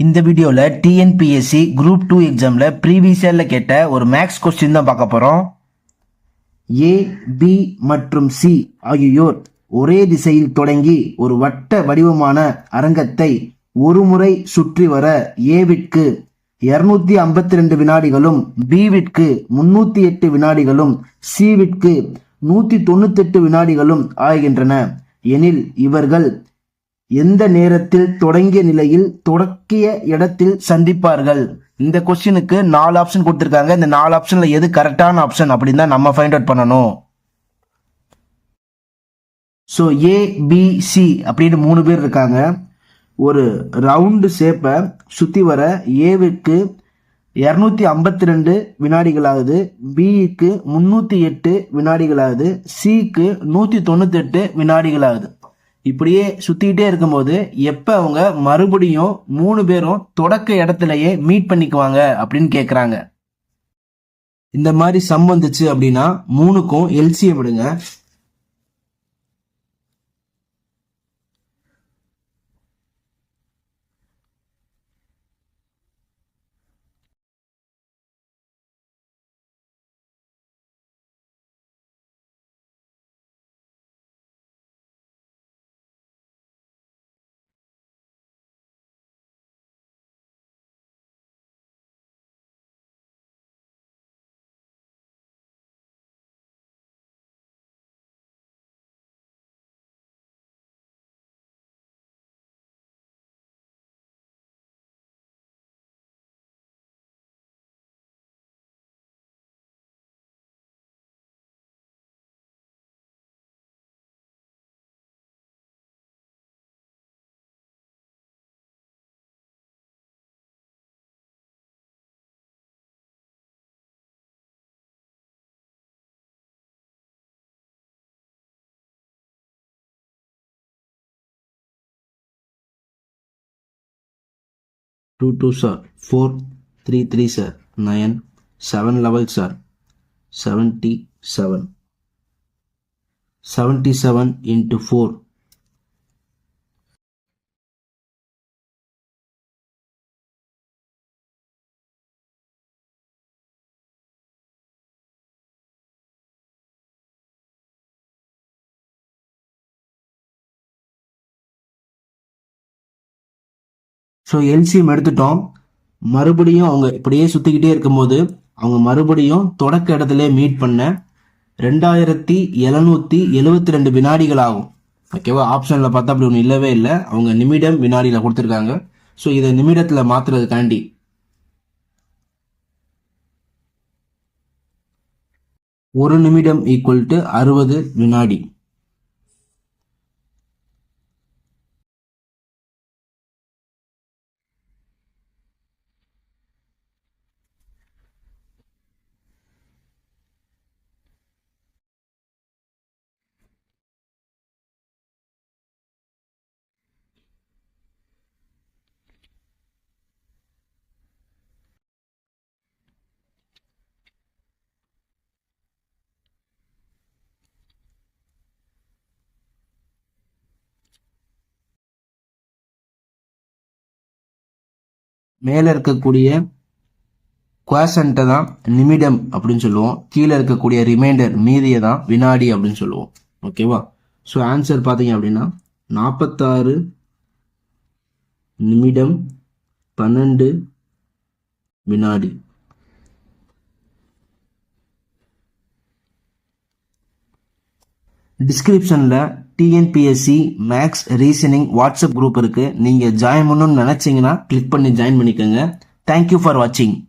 இந்த வீடியோவில் TNPSC group two எக்ஸாமில் ப்ரீவியஸ் இயரில் கேட்ட ஒரு மேக்ஸ் கொஸ்டின் தான் பார்க்க போகிறோம் ஏ பி மற்றும் சி ஆகியோர் ஒரே திசையில் தொடங்கி ஒரு வட்ட வடிவமான அரங்கத்தை ஒரு முறை சுற்றி வர ஏவிற்கு இருநூத்தி ஐம்பத்தி ரெண்டு வினாடிகளும் பிவிற்கு முன்னூத்தி எட்டு வினாடிகளும் சிவிற்கு நூத்தி தொண்ணூத்தெட்டு வினாடிகளும் ஆகின்றன. எனில் இவர்கள் எந்த நேரத்தில் தொடங்கிய நிலையில் தொடக்கிய இடத்தில் சந்திப்பார்கள்? இந்த கொஸ்டினுக்கு நாலு ஆப்ஷன் கொடுத்துருக்காங்க. இந்த நாலு ஆப்ஷன்ல எது கரெக்டான ஆப்ஷன் அப்படின்னு தான் நம்ம ஃபைண்ட் அவுட் பண்ணணும். ஸோ ஏபிசி அப்படின்னு மூணு பேர் இருக்காங்க. ஒரு ரவுண்டு ஷேப்பை சுற்றி வர ஏவுக்கு இரநூத்தி ஐம்பத்தி ரெண்டு வினாடிகளாகுது பிக்கு முந்நூற்றி எட்டு வினாடிகளாகுது. சிக்கு நூற்றி தொண்ணூத்தெட்டு வினாடிகளாகுது. இப்படியே சுற்றிக்கிட்டே இருக்கும்போது எப்போ அவங்க மறுபடியும் மூணு பேரும் தொடக்க இடத்துலயே மீட் பண்ணிக்குவாங்க அப்படின்னு கேட்குறாங்க இந்த மாதிரி சம் வந்துச்சு அப்படின்னா மூணுக்கும் எல்சிஎம் விடுங்க. Two two are four three three are nine seven eleven are seventy seven seventy seven into four so LCM எடுத்துட்டோம். மறுபடியும் அவங்க இப்படியே சுற்றிக்கிட்டே இருக்கும்போது அவங்க மறுபடியும் தொடக்க இடத்துல மீட் பண்ண ரெண்டாயிரத்தி எழுநூற்றி எழுவத்தி ரெண்டு வினாடிகள் ஆகும் ஓகேவா ஆப்ஷனில் பார்த்தா அப்படி ஒன்று இல்லவே இல்லை. அவங்க நிமிடம் வினாடியில் கொடுத்துருக்காங்க. ஸோ இதை நிமிடத்தில் மாற்றுறதுக்காண்டி ஒரு நிமிடம் ஈக்குவல் டு அறுபது வினாடி. மேலே இருக்கக்கூடிய குவாசண்ட்டை தான் நிமிடம் அப்படின்னு சொல்லுவோம். கீழே இருக்கக்கூடிய ரிமைண்டர் மீதியை தான் வினாடி அப்படின்னு சொல்லுவோம். ஓகேவா ஸோ ஆன்சர் பார்த்தீங்க அப்படின்னா நாற்பத்தாறு நிமிடம் பன்னெண்டு வினாடி. டிஸ்கிரிப்ஷனில் TNPSC maths reasoning WhatsApp group இருக்குது நீங்கள் ஜாயின் பண்ணணும்னு நினச்சிங்கன்னா கிளிக் பண்ணி ஜாயின் பண்ணிக்கோங்க. தேங்க்யூ ஃபார் வாட்சிங்